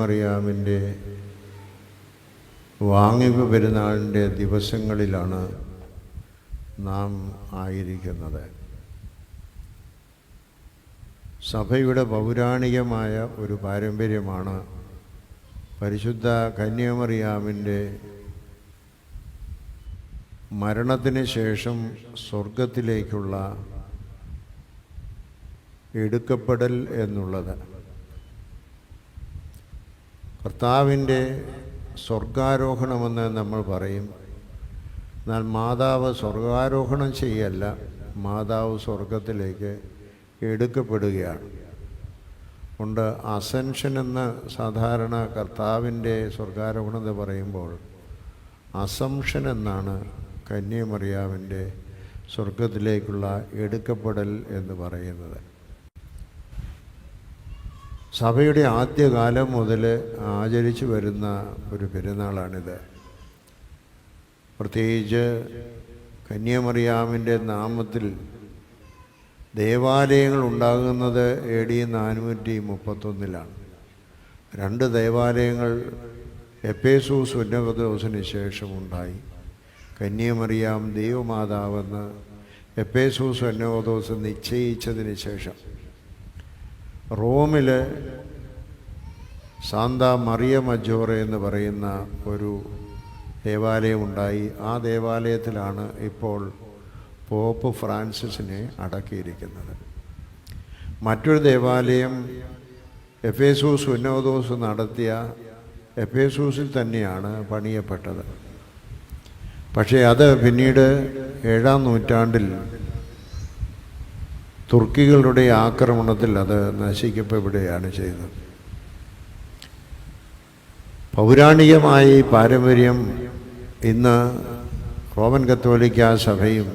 മറിയാമിന്റെ വാങ്ങിപ്പ് പെരുന്നാളിന്റെ ദിവസങ്ങളിലാണ് നാം ആയിരിക്കുന്നത്. സഭയുടെ പൗരാണികമായ ഒരു പാരമ്പര്യമാണ് പരിശുദ്ധ കന്യാമറിയാമിന്റെ മരണത്തിന് ശേഷം സ്വർഗത്തിലേക്കുള്ള എടുക്കപ്പെടൽ എന്നുള്ളത്. കർത്താവിന്റെ സ്വർഗാരോഹണമെന്ന് നമ്മൾ പറയും. എന്നാൽ മാതാവ് സ്വർഗാരോഹണം ചെയ്യല്ല മാതാവ് സ്വർഗത്തിലേക്ക് എടുക്കപ്പെടുകയാണ്. ഉണ്ട് അസെൻഷൻ എന്ന് സാധാരണ കർത്താവിന്റെ സ്വർഗാരോഹണം എന്ന് പറയുമ്പോൾ അസംഷൻ എന്നാണ് കന്യമറിയാവിന്റെ സ്വർഗത്തിലേക്കുള്ള എടുക്കപ്പെടൽ എന്ന് പറയുന്നത്. സഭയുടെ ആദ്യകാലം മുതൽ ആചരിച്ചു വരുന്ന ഒരു പെരുന്നാളാണിത്. പ്രത്യേകിച്ച് കന്യാമറിയാമിന്റെ നാമത്തിൽ ദേവാലയങ്ങൾ ഉണ്ടാകുന്നത് എ ഡി നാനൂറ്റി മുപ്പത്തൊന്നിലാണ് രണ്ട് ദേവാലയങ്ങൾ എപ്പേസൂസ് ഉന്നപദോസിന് ശേഷം ഉണ്ടായി കന്യാമറിയാം ദൈവമാതാവെന്ന് എപ്പേസൂസ് ഉന്നപദോസ് നിശ്ചയിച്ചതിന് ശേഷം റോമിൽ സാന്ത മറിയ മജോറ എന്ന് പറയുന്ന ഒരു ദേവാലയം ഉണ്ടായി ആ ദേവാലയത്തിലാണ് ഇപ്പോൾ പോപ്പ് ഫ്രാൻസിസിനെ അടക്കിയിരിക്കുന്നത്. മറ്റൊരു ദേവാലയം എഫേസൂസ് ഉന്നോദോസ് നടത്തിയ എഫേസൂസിൽ തന്നെയാണ് പണിയപ്പെട്ടത്. പക്ഷേ അത് പിന്നീട് ഏഴാം നൂറ്റാണ്ടിൽ തുർക്കികളുടെ ആക്രമണത്തിൽ അത് നശിക്കപ്പെടുകയാണ് ചെയ്തത് പൗരാണികമായ പാരമ്പര്യം ഇന്ന് റോമൻ കത്തോലിക്ക സഭയും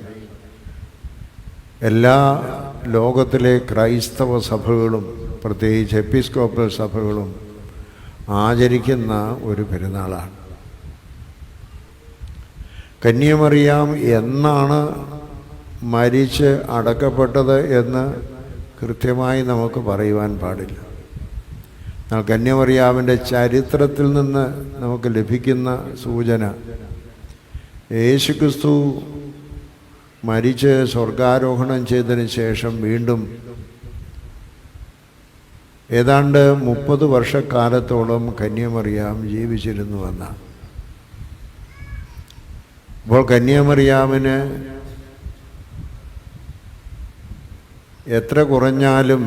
എല്ലാ ലോകത്തിലെ ക്രൈസ്തവ സഭകളും പ്രത്യേകിച്ച് എപ്പിസ്കോപ്പൽ സഭകളും ആചരിക്കുന്ന ഒരു പെരുന്നാളാണ്. കന്യമറിയാം എന്നാണ് മരിച്ച് അടക്കപ്പെട്ടത് എന്ന് കൃത്യമായി നമുക്ക് പറയുവാൻ പാടില്ല. എന്നാൽ കന്യമറിയാവിന്റെ ചരിത്രത്തിൽ നിന്ന് നമുക്ക് ലഭിക്കുന്ന സൂചന യേശുക്രിസ്തു മരിച്ച് സ്വർഗാരോഹണം ചെയ്തതിന് ശേഷം വീണ്ടും ഏതാണ്ട് മുപ്പത് വർഷക്കാലത്തോളം കന്യമറിയാം ജീവിച്ചിരുന്നുവെന്നാണ് അപ്പോൾ കന്യാമറിയാമിന് എത്ര കുറഞ്ഞാലും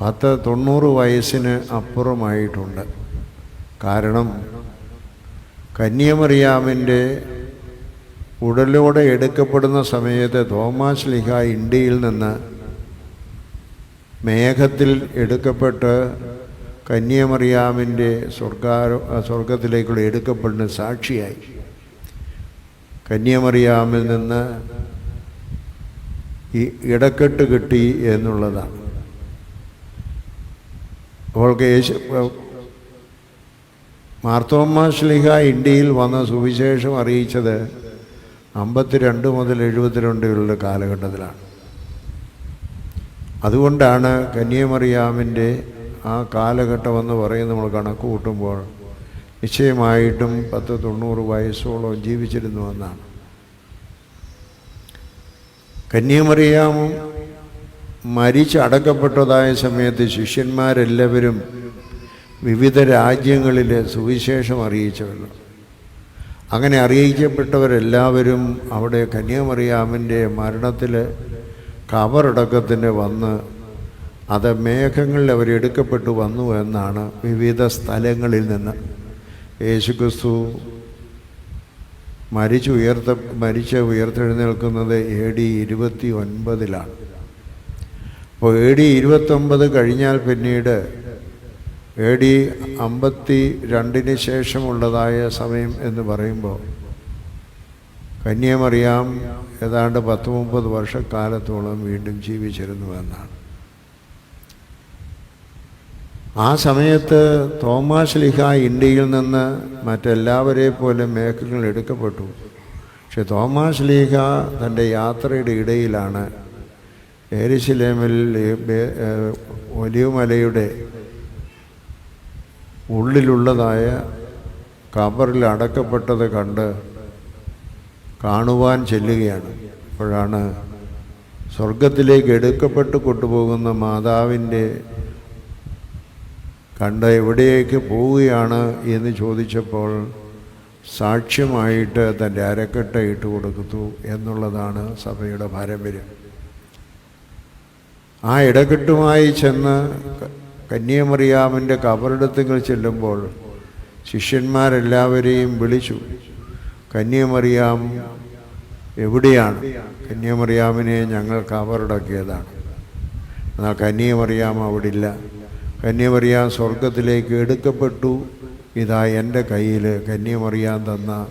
പത്ത് തൊണ്ണൂറ് വയസ്സിന് അപ്പുറമായിട്ടുണ്ട്. കാരണം കന്യമറിയാമിന്റെ ഉടലോടെ എടുക്കപ്പെടുന്ന സമയത്ത് തോമാസ് ലിഹ ഇന്ത്യയിൽ നിന്ന് മേഘത്തിൽ എടുക്കപ്പെട്ട് കന്യമറിയാമിന്റെ സ്വർഗാരോ സ്വർഗത്തിലേക്കുള്ള എടുക്കപ്പെടുന്ന സാക്ഷിയായി. കന്യമറിയാമിൽ നിന്ന് ഈ ഇടക്കെട്ട് കിട്ടി എന്നുള്ളതാണ്. അവൾക്ക് യേശു മാർത്തോമ്മ ശ്ലിഹ ഇന്ത്യയിൽ വന്ന സുവിശേഷം അറിയിച്ചത് അമ്പത്തിരണ്ട് മുതൽ എഴുപത്തിരണ്ടുകളുടെ കാലഘട്ടത്തിലാണ്. അതുകൊണ്ടാണ് കന്യാമറിയാമിന്റെ ആ കാലഘട്ടം എന്ന് പറയും നമ്മൾ കണക്ക് കൂട്ടുമ്പോൾ നിശ്ചയമായിട്ടും പത്ത് തൊണ്ണൂറ് വയസ്സോളം ജീവിച്ചിരുന്നുവെന്നാണ് കന്യാമറിയാമും മരിച്ചടക്കപ്പെട്ടതായ സമയത്ത് ശിഷ്യന്മാരെല്ലാവരും വിവിധ രാജ്യങ്ങളിൽ സുവിശേഷം അറിയിച്ചവരാണ്. അങ്ങനെ അറിയിക്കപ്പെട്ടവരെല്ലാവരും അവിടെ കന്യാമറിയാമിന്റെ മരണത്തിൽ കബറടക്കത്തിന് വന്ന് അത് മേഘങ്ങളിൽ അവരെടുക്കപ്പെട്ടു വന്നു എന്നാണ് വിവിധ സ്ഥലങ്ങളിൽ നിന്ന്. യേശുക്രിസ്തു മരിച്ചു ഉയർത്ത മരിച്ച് ഉയർത്തെഴുന്നേൽക്കുന്നത് എ ഡി ഇരുപത്തി ഒൻപതിലാണ് അപ്പോൾ എ ഡി ഇരുപത്തൊമ്പത് കഴിഞ്ഞാൽ പിന്നീട് എ ഡി അമ്പത്തി രണ്ടിന് ശേഷമുള്ളതായ സമയം എന്ന് പറയുമ്പോൾ കന്യമറിയാം ഏതാണ്ട് പത്ത് മുപ്പത് വർഷക്കാലത്തോളം വീണ്ടും ജീവിച്ചിരുന്നു എന്നാണ്. ആ സമയത്ത് തോമാസ് ലിഹ ഇന്ത്യയിൽ നിന്ന് മറ്റെല്ലാവരെ പോലെ മേഘങ്ങൾ എടുക്കപ്പെട്ടു. പക്ഷെ തോമാസ് ലീഹ തന്റെ യാത്രയുടെ ഇടയിലാണ് ഏരിശിലേമിൽ ഒലിവുമലയുടെ ഉള്ളിലുള്ളതായ കബറിൽ അടക്കപ്പെട്ടത് കണ്ട് കാണുവാൻ ചെല്ലുകയാണ്. അപ്പോഴാണ് സ്വർഗത്തിലേക്ക് എടുക്കപ്പെട്ട് കൊണ്ടുപോകുന്ന മാതാവിന്റെ കണ്ട് എവിടേക്ക് പോവുകയാണ് എന്ന് ചോദിച്ചപ്പോൾ സാക്ഷ്യമായിട്ട് തന്റെ അരക്കെട്ട ഇട്ട് കൊടുത്തു എന്നുള്ളതാണ് സഭയുടെ പാരമ്പര്യം. ആ ഇടക്കെട്ടുമായി ചെന്ന് കന്യാമറിയാമിന്റെ കബറിടത്തുകൾ ചെല്ലുമ്പോൾ ശിഷ്യന്മാരെല്ലാവരെയും വിളിച്ചു കന്യാമറിയാം എവിടെയാണ്? കന്യമറിയാമിനെ ഞങ്ങൾ കബറടക്കിയതാണ്. എന്നാൽ കന്യാമറിയാം അവിടെ ഇല്ല. കന്യാമറിയാം സ്വർഗത്തിലേക്ക് എടുക്കപ്പെട്ടു. ഇതാ എന്റെ കയ്യിൽ കന്യമറിയാൻ തന്ന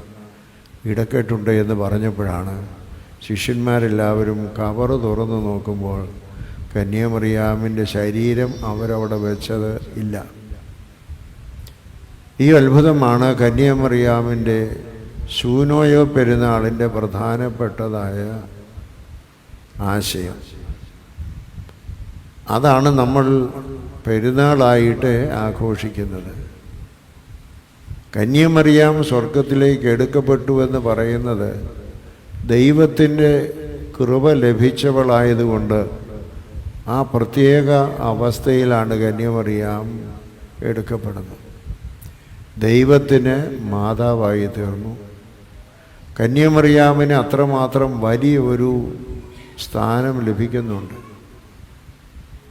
ഇടക്കെട്ടുണ്ട് എന്ന് പറഞ്ഞപ്പോഴാണ് ശിഷ്യന്മാരെല്ലാവരും കവറ് തുറന്നു നോക്കുമ്പോൾ കന്യമറിയാമിന്റെ ശരീരം അവരവിടെ വെച്ചത് ഇല്ല. ഈ അത്ഭുതമാണ് കന്യമറിയാമിന്റെ ശൂനോയോ പെരുന്നാളിന്റെ പ്രധാനപ്പെട്ടതായ ആശയം. അതാണ് നമ്മൾ പെരുന്നാളായിട്ട് ആഘോഷിക്കുന്നത്. കന്യമറിയാം സ്വർഗത്തിലേക്ക് എടുക്കപ്പെട്ടു എന്ന് പറയുന്നത് ദൈവത്തിന്റെ കൃപ ലഭിച്ചവളായതുകൊണ്ട് ആ പ്രത്യേക അവസ്ഥയിലാണ് കന്യമറിയാം എടുക്കപ്പെടുന്നത്. ദൈവത്തിന് മാതാവായി തീർന്നു. കന്യമറിയാമിന് അത്രമാത്രം വലിയ ഒരു സ്ഥാനം ലഭിക്കുന്നുണ്ട്.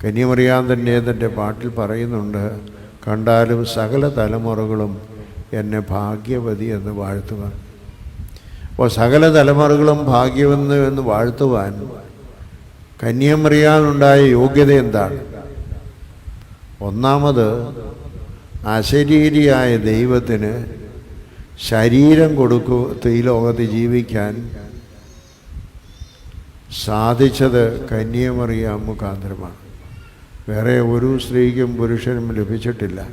കന്യമറിയാൻ തന്നെ തന്റെ പാട്ടിൽ പറയുന്നുണ്ട് കണ്ടാലും സകല തലമുറകളും എന്നെ ഭാഗ്യവതി എന്ന് വാഴ്ത്തുവാൻ. അപ്പോൾ സകല തലമുറകളും ഭാഗ്യവെന്ന് എന്ന് വാഴ്ത്തുവാൻ കന്യമറിയാനുണ്ടായ യോഗ്യത എന്താണ്? ഒന്നാമത് അശരീരിയായ ദൈവത്തിന് ശരീരം കൊടുക്കു ഈ ലോകത്ത് ജീവിക്കാൻ സാധിച്ചത് കന്യമറിയാം മുഖാന്തരമാണ്. വേറെ ഒരു സ്ത്രീക്കും പുരുഷനും ലഭിച്ചിട്ടില്ല.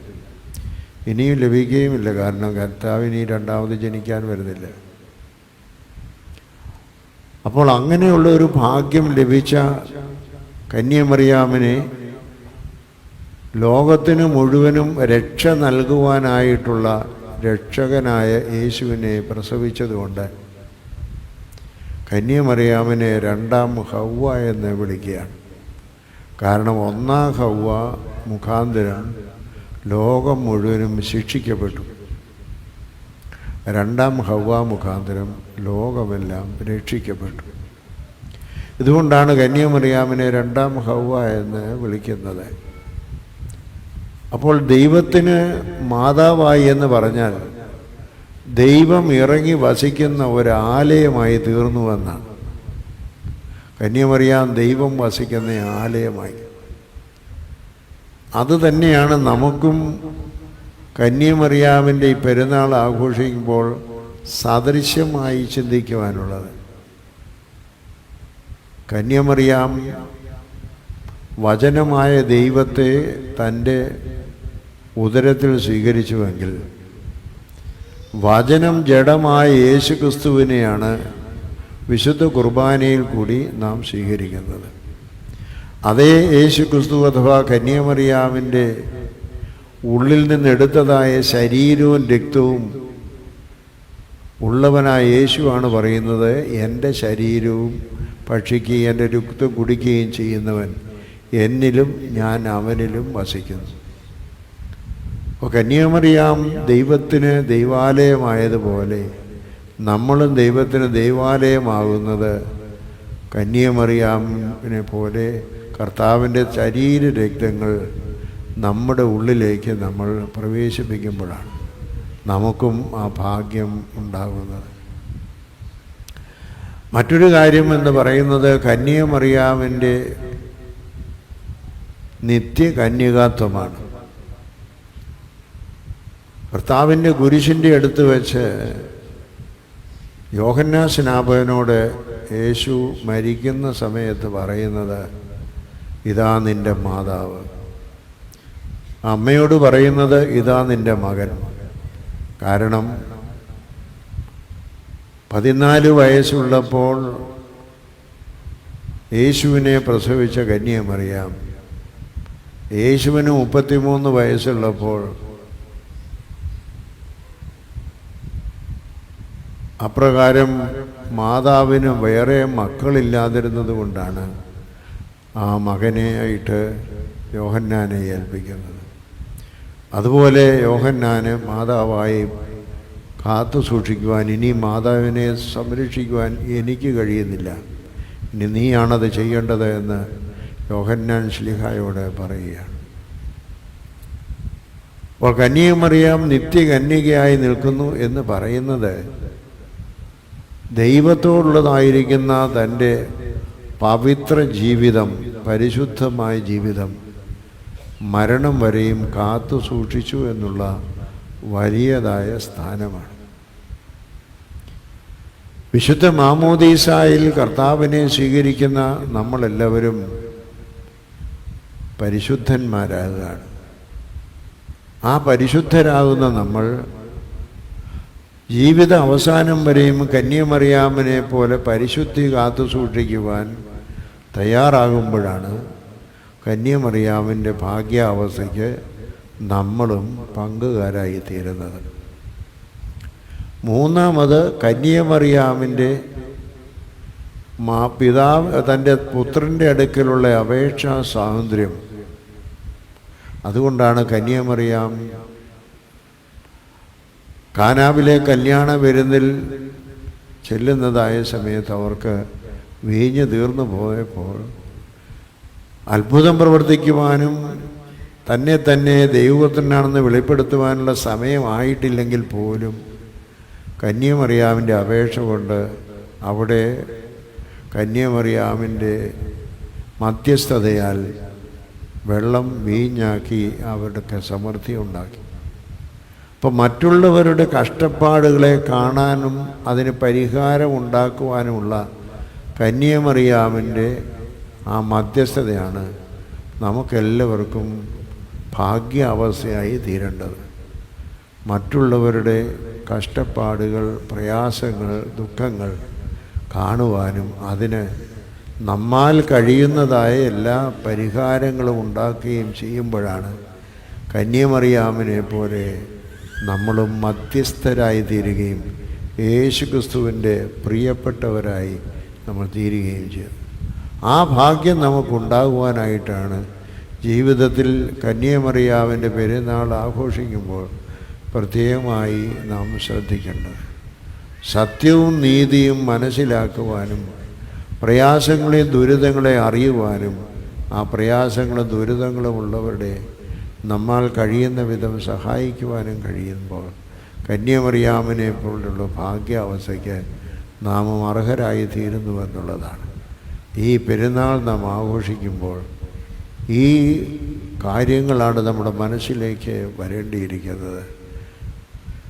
ഇനിയും ലഭിക്കുകയുമില്ല. കാരണം കർത്താവിനി രണ്ടാമത് ജനിക്കാൻ വരുന്നില്ല. അപ്പോൾ അങ്ങനെയുള്ള ഒരു ഭാഗ്യം ലഭിച്ച കന്യമറിയാമിനെ ലോകത്തിന് മുഴുവനും രക്ഷ നൽകുവാനായിട്ടുള്ള രക്ഷകനായ യേശുവിനെ പ്രസവിച്ചതുകൊണ്ട് കന്യമറിയാമിനെ രണ്ടാം ഹൗവ എന്ന് വിളിക്കുകയാണ്. കാരണം ഒന്നാം ഹൗവ മുഖാന്തരം ലോകം മുഴുവനും ശിക്ഷിക്കപ്പെട്ടു. രണ്ടാം ഹൗവ മുഖാന്തരം ലോകമെല്ലാം രക്ഷിക്കപ്പെട്ടു. ഇതുകൊണ്ടാണ് കന്യാമറിയാമിനെ രണ്ടാം ഹൗവ എന്ന് വിളിക്കുന്നത്. അപ്പോൾ ദൈവത്തിന് മാതാവായി എന്ന് പറഞ്ഞാൽ ദൈവം ഇറങ്ങി വസിക്കുന്ന ഒരു ഒരാലയമായി തീർന്നുവെന്നാണ് കന്യമറിയാൻ ദൈവം വസിക്കുന്ന ആലയമായി. അതുതന്നെയാണ് നമുക്കും കന്യമറിയാമിന്റെ ഈ പെരുന്നാൾ ആഘോഷിക്കുമ്പോൾ സദൃശ്യമായി ചിന്തിക്കുവാനുള്ളത്. കന്യമറിയാം വചനമായ ദൈവത്തെ തന്റെ ഉദരത്തിൽ സ്വീകരിച്ചുവെങ്കിൽ വചനം ജഡമായ യേശു ക്രിസ്തുവിനെയാണ് വിശുദ്ധ കുർബാനയിൽ കൂടി നാം സ്വീകരിക്കുന്നത്. അതേ യേശു ക്രിസ്തു അഥവാ കന്യാമറിയാമിന്റെ ഉള്ളിൽ നിന്നെടുത്തതായ ശരീരവും രക്തവും ഉള്ളവനായ യേശുവാണ് പറയുന്നത് എന്റെ ശരീരവും ഭക്ഷിക്കുകയും എന്റെ രക്തം കുടിക്കുകയും ചെയ്യുന്നവൻ എന്നിലും ഞാൻ അവനിലും വസിക്കുന്നു. അപ്പോൾ കന്യാമറിയാം ദൈവത്തിന് ദൈവാലയമായതുപോലെ നമ്മളും ദൈവത്തിന് ദൈവാലയമാകുന്നത് കന്യമറിയാമിനെ പോലെ കർത്താവിന്റെ ശരീര രക്തങ്ങൾ നമ്മുടെ ഉള്ളിലേക്ക് നമ്മൾ പ്രവേശിപ്പിക്കുമ്പോഴാണ് നമുക്കും ആ ഭാഗ്യം ഉണ്ടാകുന്നത്. മറ്റൊരു കാര്യം എന്ന് പറയുന്നത് കന്യമറിയാമിന്റെ നിത്യകന്യകാത്വമാണ്. കർത്താവിന്റെ കുരിശിന്റെ അടുത്ത് വെച്ച് യോഹന്നാ സ്നാപകനോട് യേശു മരിക്കുന്ന സമയത്ത് പറയുന്നത് ഇതാ നിന്റെ മാതാവ്. അമ്മയോട് പറയുന്നത് ഇതാ നിന്റെ മകൻ. കാരണം പതിനാല് വയസ്സുള്ളപ്പോൾ യേശുവിനെ പ്രസവിച്ച കന്യമറിയാം യേശുവിന് മുപ്പത്തിമൂന്ന് വയസ്സുള്ളപ്പോൾ അപ്രകാരം മാതാവിന് വേറെ മക്കളില്ലാതിരുന്നത് കൊണ്ടാണ് ആ മകനെയായിട്ട് യോഹന്നാനെ ഏൽപ്പിക്കുന്നത്. അതുപോലെ യോഹന്നാന് മാതാവായി കാത്തു സൂക്ഷിക്കുവാൻ ഇനി മാതാവിനെ സംരക്ഷിക്കുവാൻ എനിക്ക് കഴിയുന്നില്ല. ഇനി നീയാണത് ചെയ്യേണ്ടത് എന്ന് യോഹന്നാൻ ശ്ലിഹായോട് പറയുകയാണ്. അപ്പോൾ കന്യകമറിയാം നിത്യകന്യകയായി നിൽക്കുന്നു എന്ന് പറയുന്നത് ദൈവത്തോടുള്ളതായിരിക്കുന്ന തന്റെ പവിത്ര ജീവിതം പരിശുദ്ധമായ ജീവിതം മരണം വരെയും കാത്തു സൂക്ഷിച്ചു എന്നുള്ള വലിയതായ സ്ഥാനമാണ്. വിശുദ്ധ മാമോദീസായിൽ കർത്താവിനെ സ്വീകരിക്കുന്ന നമ്മളെല്ലാവരും പരിശുദ്ധന്മാരാകുകയാണ്. ആ പരിശുദ്ധരാകുന്ന നമ്മൾ ജീവിത അവസാനം വരെയും കന്യമറിയാമനെ പോലെ പരിശുദ്ധി കാത്തു സൂക്ഷിക്കുവാൻ തയ്യാറാകുമ്പോഴാണ് കന്യമറിയാമിന്റെ ഭാഗ്യാവസ്ഥയ്ക്ക് നമ്മളും പങ്കുകാരായി തീരുന്നത് മൂന്നാമത് കന്യമറിയാമിന്റെ മാ പിതാവ് തന്റെ പുത്രന്റെ അടുക്കലുള്ള അപേക്ഷാ സ്വാതന്ത്ര്യം അതുകൊണ്ടാണ് കന്യാമറിയാം കാനാവിലെ കല്യാണ വിരുന്നിൽ ചെല്ലുന്നതായ സമയത്ത് അവർക്ക് വീഞ്ഞ് തീർന്നു പോയപ്പോൾ അത്ഭുതം പ്രവർത്തിക്കുവാനും തന്നെ തന്നെ ദൈവത്തിനാണെന്ന് വെളിപ്പെടുത്തുവാനുള്ള സമയമായിട്ടില്ലെങ്കിൽ പോലും കന്യമറിയാമിന്റെ അപേക്ഷ കൊണ്ട് അവിടെ കന്യമറിയാമിന്റെ മധ്യസ്ഥതയാൽ വെള്ളം വീഞ്ഞാക്കി അവരുടെ സമൃദ്ധി ഉണ്ടാക്കി. അപ്പോൾ മറ്റുള്ളവരുടെ കഷ്ടപ്പാടുകളെ കാണാനും അതിന് പരിഹാരം ഉണ്ടാക്കുവാനുമുള്ള കന്യമറിയാമിന്റെ ആ മധ്യസ്ഥതയാണ് നമുക്കെല്ലാവർക്കും ഭാഗ്യാവസ്ഥയായി തീരേണ്ടത്. മറ്റുള്ളവരുടെ കഷ്ടപ്പാടുകൾ പ്രയാസങ്ങൾ ദുഃഖങ്ങൾ കാണുവാനും അതിന് നമ്മാൽ കഴിയുന്നതായ എല്ലാ പരിഹാരങ്ങളും ഉണ്ടാക്കുകയും ചെയ്യുമ്പോഴാണ് കന്യമറിയാമിനെ പോലെ നമ്മളും മധ്യസ്ഥരായി തീരുകയും യേശു ക്രിസ്തുവിന്റെ പ്രിയപ്പെട്ടവരായി നമ്മൾ തീരുകയും ചെയ്യും ആ ഭാഗ്യം നമുക്കുണ്ടാകുവാനായിട്ടാണ് ജീവിതത്തിൽ കന്യമറിയാവിന്റെ പെരുന്നാൾ ആഘോഷിക്കുമ്പോൾ പ്രത്യേകമായി നാം ശ്രദ്ധിക്കേണ്ടത്. സത്യവും നീതിയും മനസ്സിലാക്കുവാനും പ്രയാസങ്ങളെ ദുരിതങ്ങളെ അറിയുവാനും ആ പ്രയാസങ്ങളും ദുരിതങ്ങളും ഉള്ളവരുടെ നമ്മാൽ കഴിയുന്ന വിധം സഹായിക്കുവാനും കഴിയുമ്പോൾ കന്യമറിയാമനെ പോലുള്ള ഭാഗ്യാവസ്ഥയ്ക്ക് നാമം അർഹരായി തീരുന്നു എന്നുള്ളതാണ്. ഈ പെരുന്നാൾ നാം ആഘോഷിക്കുമ്പോൾ ഈ കാര്യങ്ങളാണ് നമ്മുടെ മനസ്സിലേക്ക് വരേണ്ടിയിരിക്കുന്നത്.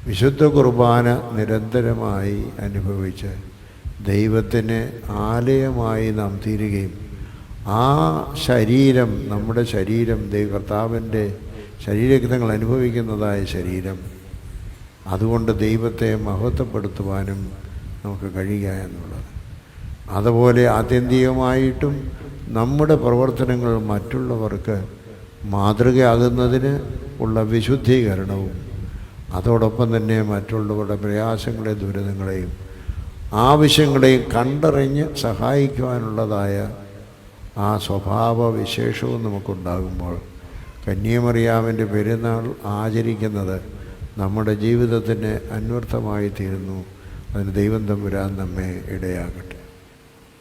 വിശുദ്ധ കുർബാന നിരന്തരമായി അനുഭവിച്ച് ദൈവത്തിന് ആലയമായി നാം തീരുകയും ആ ശരീരം നമ്മുടെ ശരീരം ദൈവ കർത്താവിന്റെ അനുഭവിക്കുന്നതായ ശരീരം അതുകൊണ്ട് ദൈവത്തെ മഹത്വപ്പെടുത്തുവാനും നമുക്ക് കഴിയുക എന്നുള്ളത്. അതുപോലെ ആത്യന്തികമായിട്ടും നമ്മുടെ പ്രവർത്തനങ്ങൾ മറ്റുള്ളവർക്ക് മാതൃകയാകുന്നതിന് ഉള്ള വിശുദ്ധീകരണവും അതോടൊപ്പം തന്നെ മറ്റുള്ളവരുടെ പ്രയാസങ്ങളെയും ദുരിതങ്ങളെയും ആവശ്യങ്ങളെയും കണ്ടറിഞ്ഞ് സഹായിക്കുവാനുള്ളതായ ആ സ്വഭാവ വിശേഷവും നമുക്കുണ്ടാകുമ്പോൾ കന്യമറിയാമന്റെ പെരുന്നാൾ ആചരിക്കുന്നത് നമ്മുടെ ജീവിതത്തിന് അന്വർത്ഥമായി തീരുന്നു അതിന് ദൈവം തമ്പുരാൻ നമ്മെ ഇടയാകട്ടെ.